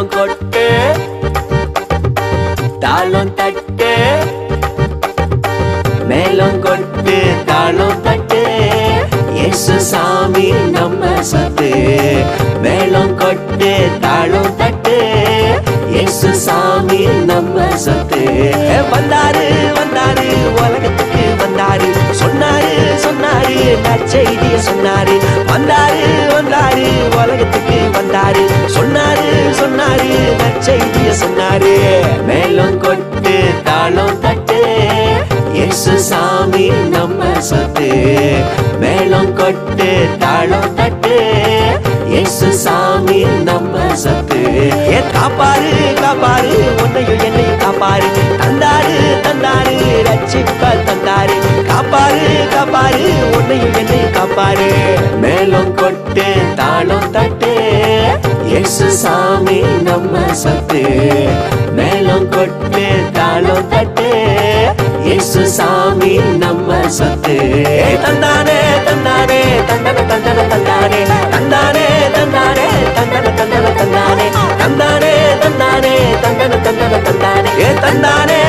தாளம் கொட்டு. தாளம் தட்டு. மேலம் கொட்டு தாளம் தட்டு. இயேசு சாமி நம்ம சொத்து. மேளம் கொட்டு தாளம் தட்டு. இயேசு சாமி நம்ம சொத்து. வந்தாரு வந்தாரு உலகத்துக்கு வந்தாரு. சொன்னாரு சொன்னாரு நற்செய்திய சொன்னாரு. வந்தாரு நற்செய்திய மேலும் கொட்டு தாளம் தட்டு இயேசு சாமி நம்ம சொத்து. மேலும் கொட்டு தாளம் தட்டு இயேசு சாமி நம்ம சொத்து. ஏ காப்பாரு காப்பாரு உன்னையும் என்னையும் காப்பாரு தந்தாரு தந்தாரு ரட்சிப்ப தந்தாரு. காப்பாரு காப்பாரு உன்னையும் என்னையும் காப்பாரு மேலும் கொட்டு தாளம் தட்டு. இயேசு சாமி நம்ம சத்து மேலும் கொட்டு தாளம் தட்டு. இயேசு சாமி நம்ம சொத்து. தந்தானே தந்தானே தந்தன தந்தன தந்தானே. தந்தானே தந்தானே தந்தன தந்தன தந்தானே. தந்தானே தந்தானே தந்தன தந்தன தந்தானே. ஏ தந்தானே தந்தானே